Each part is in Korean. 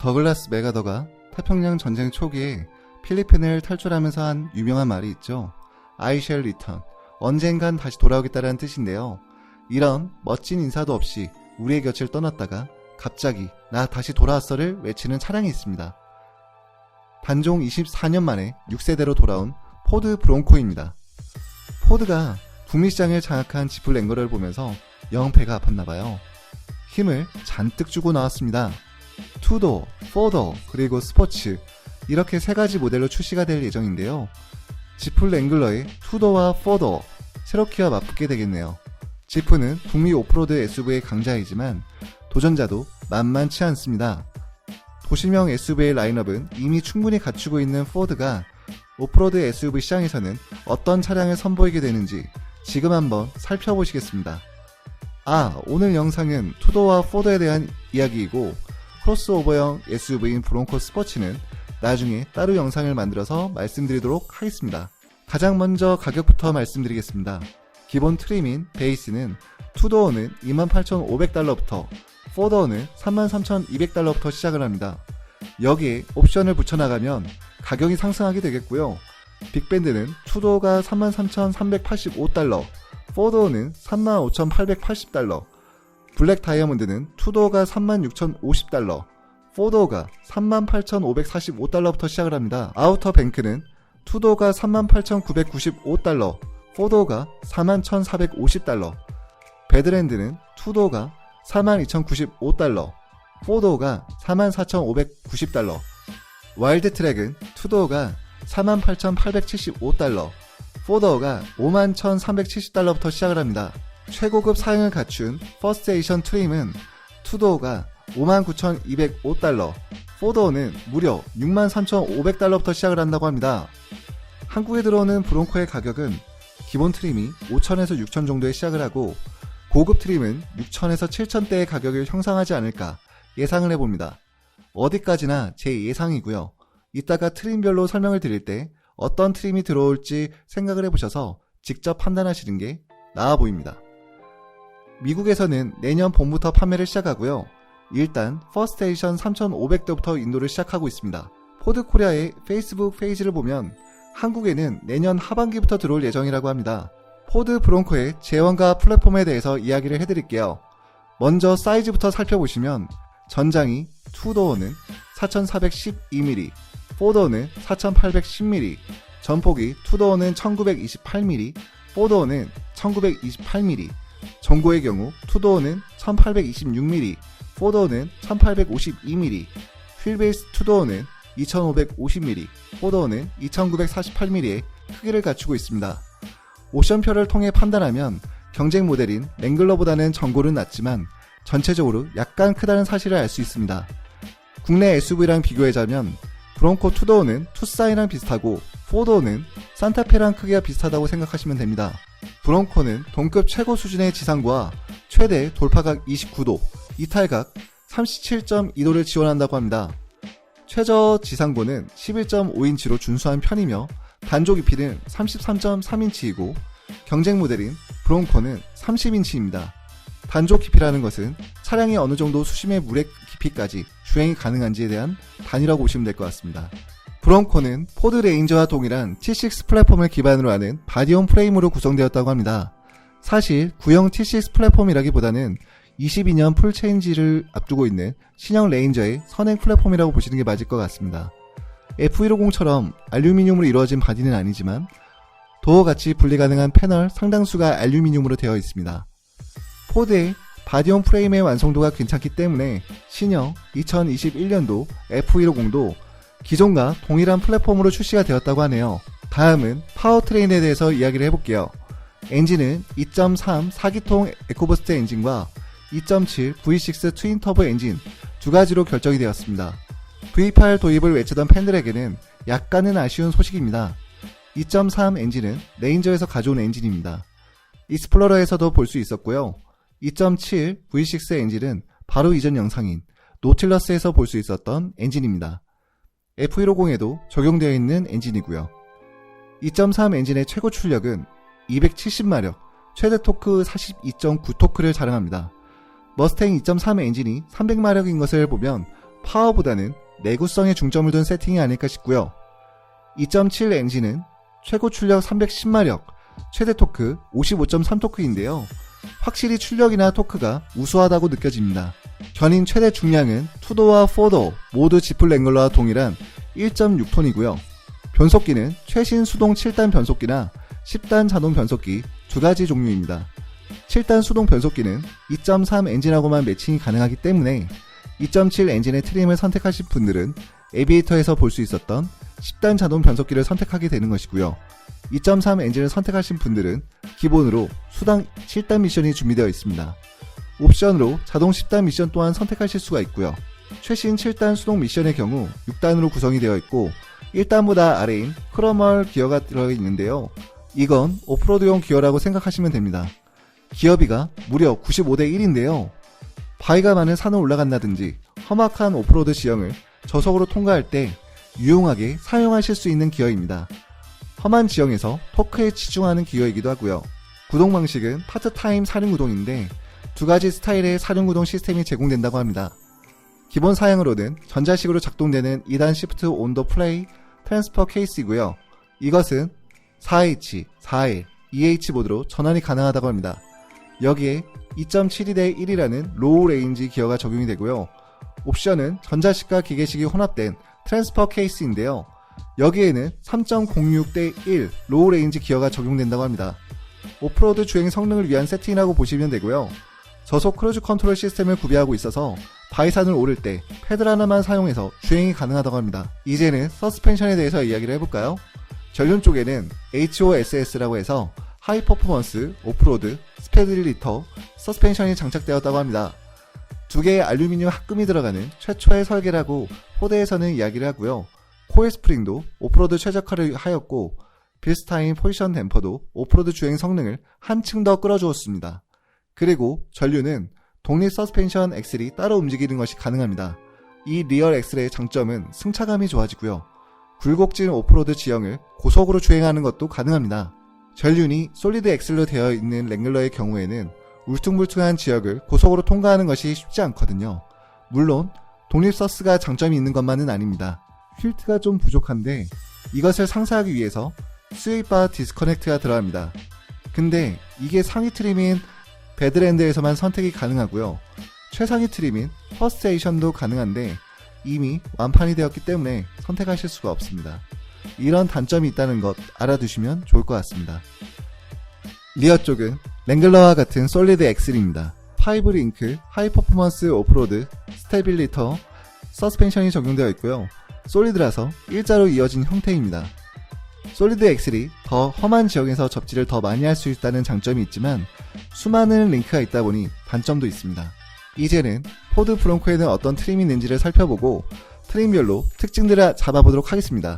더글라스 메가더가 태평양 전쟁 초기에 필리핀을 탈출하면서 한 유명한 말이 있죠. I shall return. 언젠간 다시 돌아오겠다라는 뜻인데요. 이런 멋진 인사도 없이 우리의 곁을 떠났다가 갑자기 나 다시 돌아왔어를 외치는 차량이 있습니다. 단종 24년 만에 6세대로 돌아온 포드 브론코입니다. 포드가 북미 시장을 장악한 지프 랭거를 보면서 영 배가 아팠나봐요. 힘을 잔뜩 주고 나왔습니다. 투도, 포더, 그리고 스포츠 이렇게 세 가지 모델로 출시가 될 예정인데요. 지프 랭글러의 투도와 포더, 체로키와 맞붙게 되겠네요. 지프는 북미 오프로드 SUV의 강자이지만 도전자도 만만치 않습니다. 도시명 SUV의 라인업은 이미 충분히 갖추고 있는 포드가 오프로드 SUV 시장에서는 어떤 차량을 선보이게 되는지 지금 한번 살펴보시겠습니다. 아, 오늘 영상은 투도와 포드에 대한 이야기이고 크로스오버형 SUV인 브론코 스포츠는 나중에 따로 영상을 만들어서 말씀드리도록 하겠습니다. 가장 먼저 가격부터 말씀드리겠습니다. 기본 트림인 베이스는 투도어는 28,500달러부터 포더어는 33,200달러부터 시작을 합니다. 여기에 옵션을 붙여나가면 가격이 상승하게 되겠고요. 빅밴드는 투도어가 33,385달러, 포더어는 35,880달러, 블랙 다이아몬드는 투도어가 36,050달러, 포더어가 38,545달러부터 시작을 합니다. 아우터 뱅크는 투도어가 38,995달러, 포더어가 41,450달러, 배드랜드는 투도어가 42,095달러, 포더어가 44,590달러, 와일드 트랙은 투도어가 48,875달러, 포더어가 51,370달러부터 시작을 합니다. 최고급 사양을 갖춘 퍼스트 에이션 트림은 투도어가 59,205달러, 포더어는 무려 63,500달러부터 시작을 한다고 합니다. 한국에 들어오는 브론코의 가격은 기본 트림이 5,000에서 6,000 정도에 시작을 하고 고급 트림은 6,000에서 7,000대의 가격을 형성하지 않을까 예상을 해봅니다. 어디까지나 제 예상이고요. 이따가 트림별로 설명을 드릴 때 어떤 트림이 들어올지 생각을 해보셔서 직접 판단하시는 게 나아 보입니다. 미국에서는 내년 봄부터 판매를 시작하고요. 일단 퍼스테이션 3500대부터 인도를 시작하고 있습니다. 포드 코리아의 페이스북 페이지를 보면 한국에는 내년 하반기부터 들어올 예정이라고 합니다. 포드 브론코의 재원과 플랫폼에 대해서 이야기를 해드릴게요. 먼저 사이즈부터 살펴보시면 전장이 투도어는 4412mm, 포도어는 4810mm, 전폭이 투도어는 1928mm, 포도어는 1928mm, 전고의 경우 투도어는 1826mm, 포도어는 1852mm, 휠베이스 투도어는 2550mm, 포도어는 2948mm의 크기를 갖추고 있습니다. 옵션표를 통해 판단하면 경쟁 모델인 랭글러보다는 전고는 낮지만 전체적으로 약간 크다는 사실을 알 수 있습니다. 국내 SUV랑 비교해자면 브론코 투도어는 투사인이랑 비슷하고 포도어는 산타페랑 크기가 비슷하다고 생각하시면 됩니다. 브론코는 동급 최고 수준의 지상과 최대 돌파각 29도, 이탈각 37.2도를 지원한다고 합니다. 최저 지상고는 11.5인치로 준수한 편이며 단조 깊이는 33.3인치이고 경쟁 모델인 브론코는 30인치입니다. 단조 깊이라는 것은 차량이 어느 정도 수심의 물의 깊이까지 주행이 가능한지에 대한 단위라고 보시면 될 것 같습니다. 브론코는 포드 레인저와 동일한 T6 플랫폼을 기반으로 하는 바디온 프레임으로 구성되었다고 합니다. 사실 구형 T6 플랫폼이라기보다는 22년 풀체인지를 앞두고 있는 신형 레인저의 선행 플랫폼이라고 보시는 게 맞을 것 같습니다. F150처럼 알루미늄으로 이루어진 바디는 아니지만 도어 같이 분리 가능한 패널 상당수가 알루미늄으로 되어 있습니다. 포드의 바디온 프레임의 완성도가 괜찮기 때문에 신형 2021년도 F150도 기존과 동일한 플랫폼으로 출시가 되었다고 하네요. 다음은 파워트레인에 대해서 이야기를 해볼게요. 엔진은 2.3 4기통 에코버스트 엔진과 2.7 V6 트윈 터보 엔진 두 가지로 결정이 되었습니다. V8 도입을 외치던 팬들에게는 약간은 아쉬운 소식입니다. 2.3 엔진은 레인저에서 가져온 엔진입니다. 익스플로러에서도 볼 수 있었고요. 2.7 V6 엔진은 바로 이전 영상인 노틸러스에서 볼 수 있었던 엔진입니다. F150에도 적용되어 있는 엔진이고요. 2.3 엔진의 최고 출력은 270마력, 최대 토크 42.9토크를 자랑합니다. 머스탱 2.3 엔진이 300마력인 것을 보면 파워보다는 내구성에 중점을 둔 세팅이 아닐까 싶고요. 2.7 엔진은 최고 출력 310마력, 최대 토크 55.3토크인데요. 확실히 출력이나 토크가 우수하다고 느껴집니다. 견인 최대 중량은 투도와 포도 모두 지플 랭글러와 동일한 1.6톤이고요. 변속기는 최신 수동 7단 변속기나 10단 자동 변속기 두 가지 종류입니다. 7단 수동 변속기는 2.3 엔진하고만 매칭이 가능하기 때문에 2.7 엔진의 트림을 선택하신 분들은 에비에이터에서 볼 수 있었던 10단 자동 변속기를 선택하게 되는 것이고요. 2.3 엔진을 선택하신 분들은 기본으로 수당 7단 미션이 준비되어 있습니다. 옵션으로 자동 10단 미션 또한 선택하실 수가 있고요. 최신 7단 수동 미션의 경우 6단으로 구성이 되어 있고 1단보다 아래인 크로멀 기어가 들어있는데요. 이건 오프로드용 기어라고 생각하시면 됩니다. 기어비가 무려 95대 1인데요. 바위가 많은 산을 올라간다든지 험악한 오프로드 지형을 저속으로 통과할 때 유용하게 사용하실 수 있는 기어입니다. 험한 지형에서 토크에 치중하는 기어이기도 하고요. 구동 방식은 파트타임 사륜구동인데 두 가지 스타일의 사륜구동 시스템이 제공된다고 합니다. 기본 사양으로는 전자식으로 작동되는 2단 시프트 온도 플레이 트랜스퍼 케이스이고요. 이것은 4H, 4L, 2H 모드로 전환이 가능하다고 합니다. 여기에 2.72대 1이라는 로우 레인지 기어가 적용이 되고요. 옵션은 전자식과 기계식이 혼합된 트랜스퍼 케이스인데요. 여기에는 3.06대 1 로우 레인지 기어가 적용된다고 합니다. 오프로드 주행 성능을 위한 세팅이라고 보시면 되고요. 저속 크루즈 컨트롤 시스템을 구비하고 있어서 바이산을 오를 때 패들 하나만 사용해서 주행이 가능하다고 합니다. 이제는 서스펜션에 대해서 이야기를 해볼까요? 전륜 쪽에는 HOSS라고 해서 하이 퍼포먼스, 오프로드, 스페드리터, 서스펜션이 장착되었다고 합니다. 두 개의 알루미늄 합금이 들어가는 최초의 설계라고 호대에서는 이야기를 하고요. 코일 스프링도 오프로드 최적화를 하였고 빌스타인 포지션 댐퍼도 오프로드 주행 성능을 한층 더 끌어주었습니다. 그리고 전류는 독립 서스펜션 엑셀이 따로 움직이는 것이 가능합니다. 이 리얼 엑셀의 장점은 승차감이 좋아지고요. 굴곡진 오프로드 지형을 고속으로 주행하는 것도 가능합니다. 전륜이 솔리드 엑셀로 되어 있는 랭글러의 경우에는 울퉁불퉁한 지역을 고속으로 통과하는 것이 쉽지 않거든요. 물론 독립 서스가 장점이 있는 것만은 아닙니다. 휠트가 좀 부족한데 이것을 상쇄하기 위해서 스웨이바 디스커넥트가 들어갑니다. 근데 이게 상위 트림인 배드랜드에서만 선택이 가능하고요. 최상위 트림인 퍼스테이션도 가능한데 이미 완판이 되었기 때문에 선택하실 수가 없습니다. 이런 단점이 있다는 것 알아두시면 좋을 것 같습니다. 리어 쪽은 랭글러와 같은 솔리드 엑셀입니다. 파이브 링크, 하이 퍼포먼스 오프로드, 스테빌리터, 서스펜션이 적용되어 있고요. 솔리드라서 일자로 이어진 형태입니다. 솔리드 엑셀이 더 험한 지역에서 접지를 더 많이 할 수 있다는 장점이 있지만 수많은 링크가 있다 보니 단점도 있습니다. 이제는 포드 브론코에는 어떤 트림이 있는지를 살펴보고 트림별로 특징들을 잡아보도록 하겠습니다.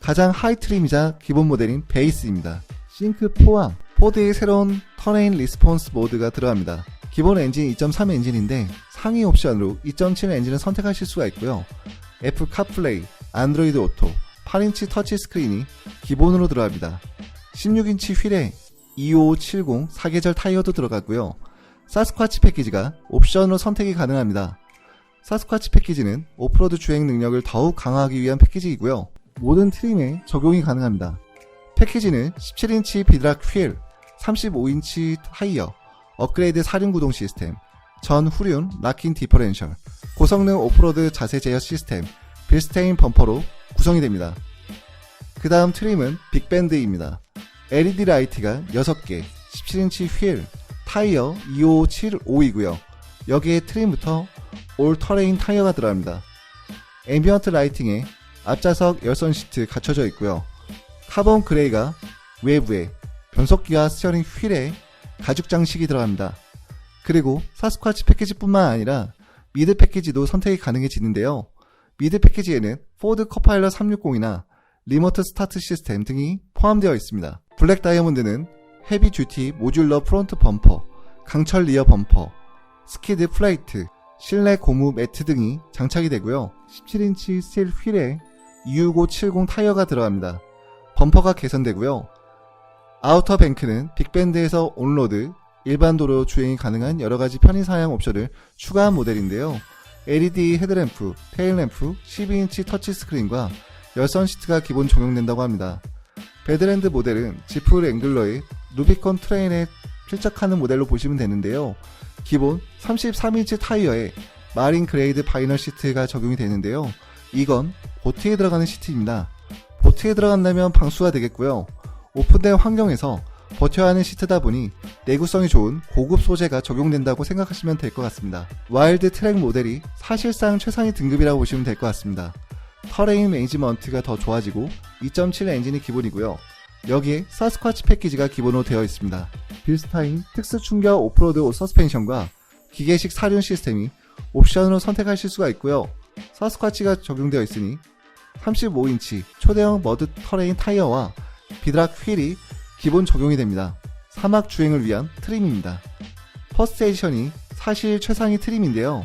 가장 하이 트림이자 기본 모델인 베이스입니다. 싱크 포함 포드의 새로운 터레인 리스폰스 모드가 들어갑니다. 기본 엔진 2.3 엔진인데 상위 옵션으로 2.7 엔진을 선택하실 수가 있고요. 애플 카플레이, 안드로이드 오토, 8인치 터치 스크린이 기본으로 들어갑니다. 16인치 휠에 2570 사계절 타이어도 들어가고요. 사스쿼치 패키지가 옵션으로 선택이 가능합니다. 사스쿼치 패키지는 오프로드 주행 능력을 더욱 강화하기 위한 패키지이고요. 모든 트림에 적용이 가능합니다. 패키지는 17인치 비드락 휠, 35인치 타이어, 업그레이드 사륜 구동 시스템, 전 후륜 락킹 디퍼렌셜, 고성능 오프로드 자세 제어 시스템, 빌스테인 범퍼로 구성이 됩니다. 그 다음 트림은 빅밴드입니다. LED 라이트가 6개, 17인치 휠, 타이어 25755이고요. 여기에 트림부터 올 터레인 타이어가 들어갑니다. 앰비언트 라이팅에 앞좌석 열선 시트 갖춰져 있고요. 카본 그레이가 외부에 변속기와 스티어링 휠에 가죽 장식이 들어갑니다. 그리고 사스쿼치 패키지뿐만 아니라 미드 패키지도 선택이 가능해지는데요. 미드 패키지에는 포드 커파일러 360이나 리모트 스타트 시스템 등이 포함되어 있습니다. 블랙 다이아몬드는 헤비 듀티 모듈러 프론트 범퍼, 강철 리어 범퍼, 스키드 플레이트, 실내 고무 매트 등이 장착이 되고요. 17인치 스틸 휠에 26570 타이어가 들어갑니다. 범퍼가 개선되고요. 아우터 뱅크는 빅밴드에서 온로드, 일반 도로 주행이 가능한 여러가지 편의 사양 옵션을 추가한 모델인데요. LED 헤드램프, 테일램프, 12인치 터치스크린과 열선 시트가 기본 적용된다고 합니다. 베드랜드 모델은 지프 앵글러의 루비콘 트레인에 필적하는 모델로 보시면 되는데요. 기본 33인치 타이어에 마린 그레이드 바이널 시트가 적용이 되는데요. 이건 보트에 들어가는 시트입니다. 보트에 들어간다면 방수가 되겠고요. 오픈된 환경에서 버텨야 하는 시트다 보니 내구성이 좋은 고급 소재가 적용된다고 생각하시면 될 것 같습니다. 와일드 트랙 모델이 사실상 최상위 등급이라고 보시면 될 것 같습니다. 터레인 매니지먼트가 더 좋아지고 2.7 엔진이 기본이고요. 여기에 사스쿼치 패키지가 기본으로 되어 있습니다. 빌스타인 특수 충격 오프로드 서스펜션과 기계식 사륜 시스템이 옵션으로 선택하실 수가 있고요. 사스쿼치가 적용되어 있으니 35인치 초대형 머드 터레인 타이어와 비드락 휠이 기본 적용이 됩니다. 사막 주행을 위한 트림입니다. 퍼스트 에디션이 사실 최상위 트림인데요.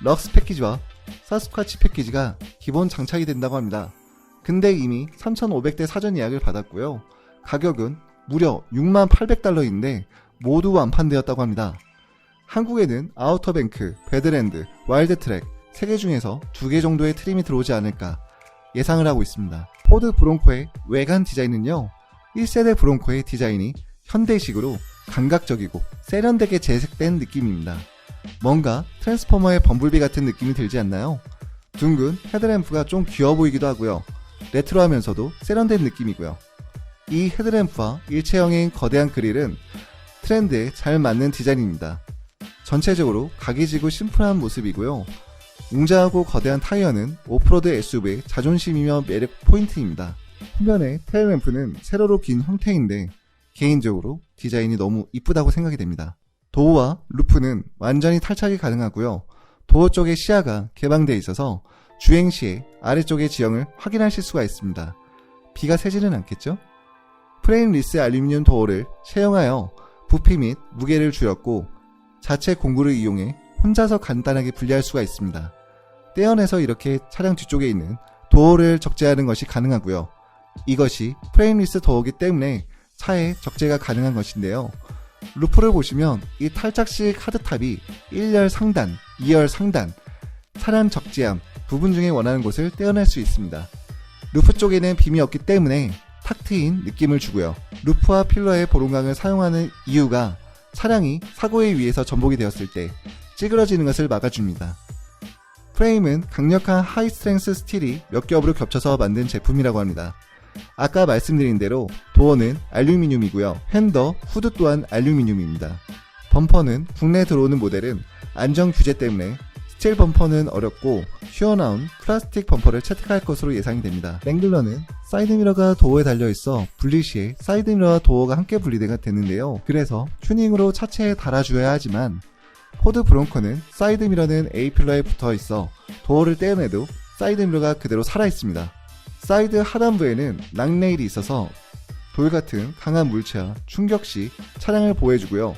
럭스 패키지와 사스쿼치 패키지가 기본 장착이 된다고 합니다. 근데 이미 3,500대 사전 예약을 받았고요. 가격은 무려 68,800달러인데 모두 완판되었다고 합니다. 한국에는 아우터뱅크, 베드랜드, 와일드트랙 3개 중에서 2개 정도의 트림이 들어오지 않을까 예상을 하고 있습니다. 포드 브론코의 외관 디자인은요. 1세대 브론코의 디자인이 현대식으로 감각적이고 세련되게 재색된 느낌입니다. 뭔가 트랜스포머의 범블비 같은 느낌이 들지 않나요? 둥근 헤드램프가 좀 귀여워 보이기도 하고요. 레트로하면서도 세련된 느낌이고요. 이 헤드램프와 일체형인 거대한 그릴은 트렌드에 잘 맞는 디자인입니다. 전체적으로 각이 지고 심플한 모습이고요. 웅장하고 거대한 타이어는 오프로드 SUV의 자존심이며 매력 포인트입니다. 후면의 테일램프는 세로로 긴 형태인데 개인적으로 디자인이 너무 이쁘다고 생각이 됩니다. 도어와 루프는 완전히 탈착이 가능하고요. 도어 쪽의 시야가 개방되어 있어서 주행 시에 아래쪽의 지형을 확인하실 수가 있습니다. 비가 새지는 않겠죠? 프레임 리스 알루미늄 도어를 채용하여 부피 및 무게를 줄였고 자체 공구를 이용해 혼자서 간단하게 분리할 수가 있습니다. 떼어내서 이렇게 차량 뒤쪽에 있는 도어를 적재하는 것이 가능하고요. 이것이 프레임리스 도어기 때문에 차에 적재가 가능한 것인데요. 루프를 보시면 이 탈착식 하드탑이 1열 상단, 2열 상단, 차량 적재함 부분 중에 원하는 곳을 떼어낼 수 있습니다. 루프 쪽에는 빔이 없기 때문에 탁 트인 느낌을 주고요. 루프와 필러의 보름강을 사용하는 이유가 차량이 사고에 의해서 전복이 되었을 때 찌그러지는 것을 막아줍니다. 프레임은 강력한 하이 스트렝스 스틸이 몇 겹으로 겹쳐서 만든 제품이라고 합니다. 아까 말씀드린 대로 도어는 알루미늄이고요. 핸더, 후드 또한 알루미늄입니다. 범퍼는 국내 들어오는 모델은 안전 규제 때문에 스틸 범퍼는 어렵고 휘어나온 플라스틱 범퍼를 채택할 것으로 예상이 됩니다. 랭글러는 사이드미러가 도어에 달려있어 분리 시에 사이드미러와 도어가 함께 분리가 되는데요. 그래서 튜닝으로 차체에 달아줘야 하지만 포드 브론코는 사이드미러는 A필러에 붙어 있어 도어를 떼어내도 사이드미러가 그대로 살아있습니다. 사이드 하단부에는 락레일이 있어서 돌 같은 강한 물체와 충격 시 차량을 보호해주고요.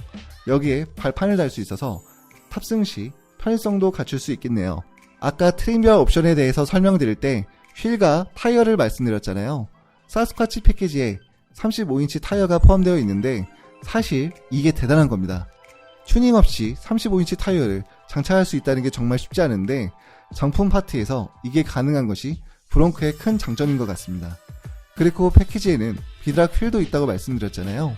여기에 발판을 달 수 있어서 탑승 시 편의성도 갖출 수 있겠네요. 아까 트림별 옵션에 대해서 설명드릴 때 휠과 타이어를 말씀드렸잖아요. 사스쿼치 패키지에 35인치 타이어가 포함되어 있는데 사실 이게 대단한 겁니다. 튜닝 없이 35인치 타이어를 장착할 수 있다는 게 정말 쉽지 않은데 정품 파트에서 이게 가능한 것이 브롱크의 큰 장점인 것 같습니다. 그리고 패키지에는 비드락 휠도 있다고 말씀드렸잖아요.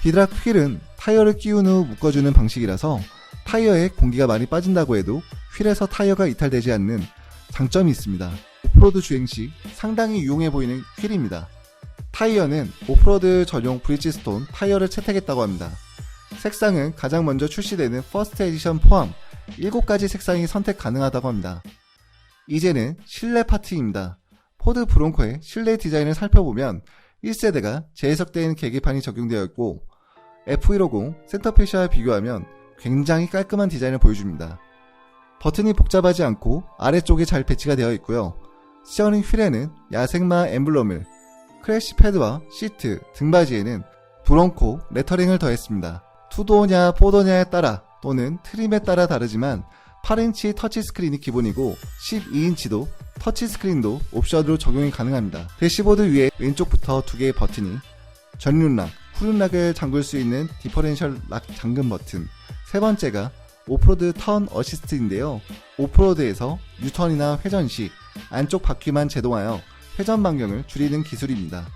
비드락 휠은 타이어를 끼운 후 묶어주는 방식이라서 타이어에 공기가 많이 빠진다고 해도 휠에서 타이어가 이탈되지 않는 장점이 있습니다. 오프로드 주행 시 상당히 유용해 보이는 휠입니다. 타이어는 오프로드 전용 브리지스톤 타이어를 채택했다고 합니다. 색상은 가장 먼저 출시되는 퍼스트 에디션 포함 7가지 색상이 선택 가능하다고 합니다. 이제는 실내 파트입니다. 포드 브론코의 실내 디자인을 살펴보면 1세대가 재해석된 계기판이 적용되어 있고 F150 센터페시와 비교하면 굉장히 깔끔한 디자인을 보여줍니다. 버튼이 복잡하지 않고 아래쪽에 잘 배치가 되어 있고요. 스티어링 휠에는 야생마 엠블럼을 크래시 패드와 시트, 등받이에는 브론코 레터링을 더했습니다. 투도냐 포도냐에 따라 또는 트림에 따라 다르지만 8인치 터치스크린이 기본이고 12인치도 터치스크린도 옵션으로 적용이 가능합니다. 대시보드 위에 왼쪽부터 두 개의 버튼이 전륜락, 후륜락을 잠글 수 있는 디퍼렌셜 락 잠금 버튼 세 번째가 오프로드 턴 어시스트인데요. 오프로드에서 유턴이나 회전 시 안쪽 바퀴만 제동하여 회전 반경을 줄이는 기술입니다.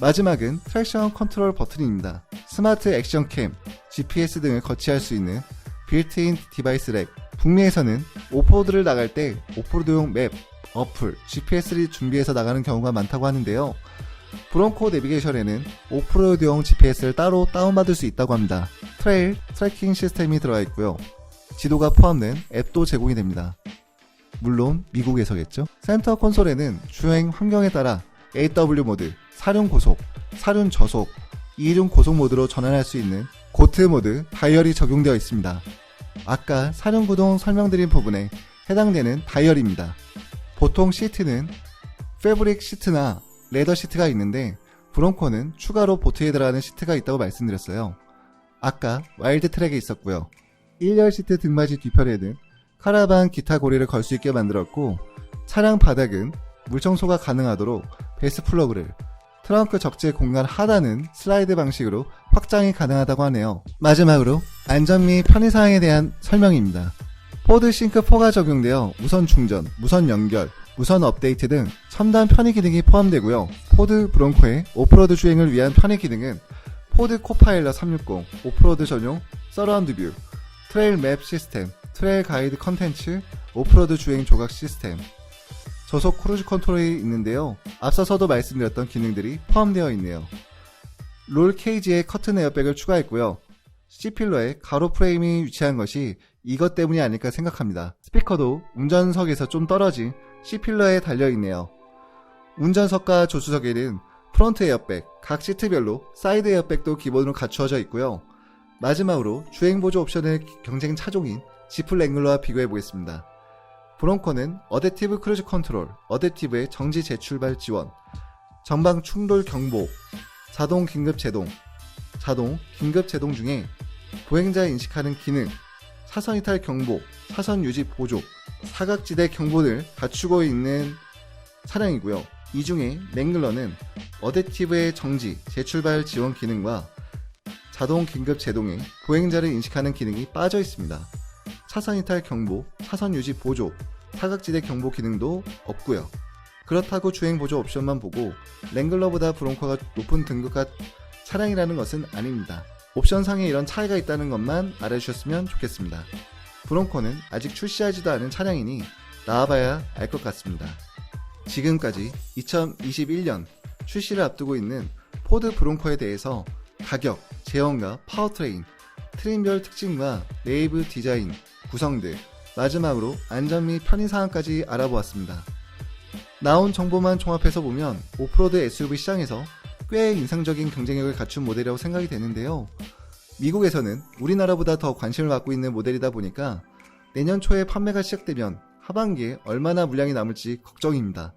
마지막은 트랙션 컨트롤 버튼입니다. 스마트 액션 캠, GPS 등을 거치할 수 있는 빌트인 디바이스 렉. 북미에서는 오프로드를 나갈 때 오프로드용 맵, 어플, GPS를 준비해서 나가는 경우가 많다고 하는데요. 브론코 내비게이션에는 오프로드용 GPS를 따로 다운받을 수 있다고 합니다. 트레일 트래킹 시스템이 들어가 있고요. 지도가 포함된 앱도 제공이 됩니다. 물론 미국에서겠죠. 센터 콘솔에는 주행 환경에 따라 AW 모드, 사륜 고속, 사륜 저속, 이륜 고속 모드로 전환할 수 있는 고트 모드 다이얼이 적용되어 있습니다. 아까 사륜 구동 설명드린 부분에 해당되는 다이얼입니다. 보통 시트는 패브릭 시트나 레더 시트가 있는데 브론코는 추가로 보트에 들어가는 시트가 있다고 말씀드렸어요. 아까 와일드 트랙에 있었고요. 1열 시트 등받이 뒤편에는 카라반 기타 고리를 걸 수 있게 만들었고 차량 바닥은 물청소가 가능하도록 베이스 플러그를 트렁크 적재 공간 하단은 슬라이드 방식으로 확장이 가능하다고 하네요. 마지막으로 안전 및 편의사항에 대한 설명입니다. 포드 싱크 4가 적용되어 무선 충전, 무선 연결, 무선 업데이트 등 첨단 편의 기능이 포함되고요. 포드 브론코의 오프로드 주행을 위한 편의 기능은 포드 코파일러 360, 오프로드 전용 서라운드 뷰, 트레일 맵 시스템, 트레일 가이드 컨텐츠, 오프로드 주행 조각 시스템, 저속 크루즈 컨트롤이 있는데요. 앞서서도 말씀드렸던 기능들이 포함되어 있네요. 롤 케이지에 커튼 에어백을 추가했고요. C필러에 가로 프레임이 위치한 것이 이것 때문이 아닐까 생각합니다. 스피커도 운전석에서 좀 떨어진 C필러에 달려있네요. 운전석과 조수석에는 프론트 에어백, 각 시트별로 사이드 에어백도 기본으로 갖추어져 있고요. 마지막으로 주행보조 옵션의 경쟁 차종인 지플 랭글러와 비교해 보겠습니다. 브론코는 어댑티브 크루즈 컨트롤, 어댑티브의 정지 재출발 지원, 전방 충돌 경보, 자동 긴급 제동, 자동 긴급 제동 중에 보행자 인식하는 기능, 차선 이탈 경보, 차선 유지 보조, 사각지대 경보를 갖추고 있는 차량이고요. 이 중에 랭글러는 어댑티브의 정지, 재출발 지원 기능과 자동 긴급 제동에 보행자를 인식하는 기능이 빠져 있습니다. 차선 이탈 경보, 차선 유지 보조, 사각지대 경보 기능도 없고요. 그렇다고 주행 보조 옵션만 보고 랭글러보다 브론커가 높은 등급과 차량이라는 것은 아닙니다. 옵션 상에 이런 차이가 있다는 것만 알아주셨으면 좋겠습니다. 브론코는 아직 출시하지도 않은 차량이니 나와봐야 알 것 같습니다. 지금까지 2021년 출시를 앞두고 있는 포드 브론코에 대해서 가격, 제형과 파워트레인, 트림별 특징과 네이브 디자인, 구성들, 마지막으로 안전 및 편의 사항까지 알아보았습니다. 나온 정보만 종합해서 보면 오프로드 SUV 시장에서 꽤 인상적인 경쟁력을 갖춘 모델이라고 생각이 되는데요. 미국에서는 우리나라보다 더 관심을 받고 있는 모델이다 보니까 내년 초에 판매가 시작되면 하반기에 얼마나 물량이 남을지 걱정입니다.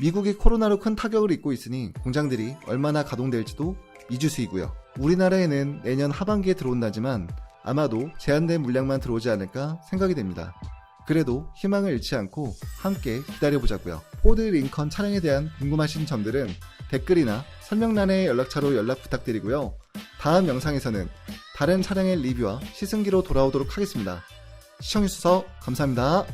미국이 코로나로 큰 타격을 입고 있으니 공장들이 얼마나 가동될지도 미지수이고요. 우리나라에는 내년 하반기에 들어온다지만 아마도 제한된 물량만 들어오지 않을까 생각이 됩니다. 그래도 희망을 잃지 않고 함께 기다려보자고요. 포드 링컨 차량에 대한 궁금하신 점들은 댓글이나 설명란의 연락처로 연락 부탁드리고요. 다음 영상에서는 다른 차량의 리뷰와 시승기로 돌아오도록 하겠습니다. 시청해주셔서 감사합니다.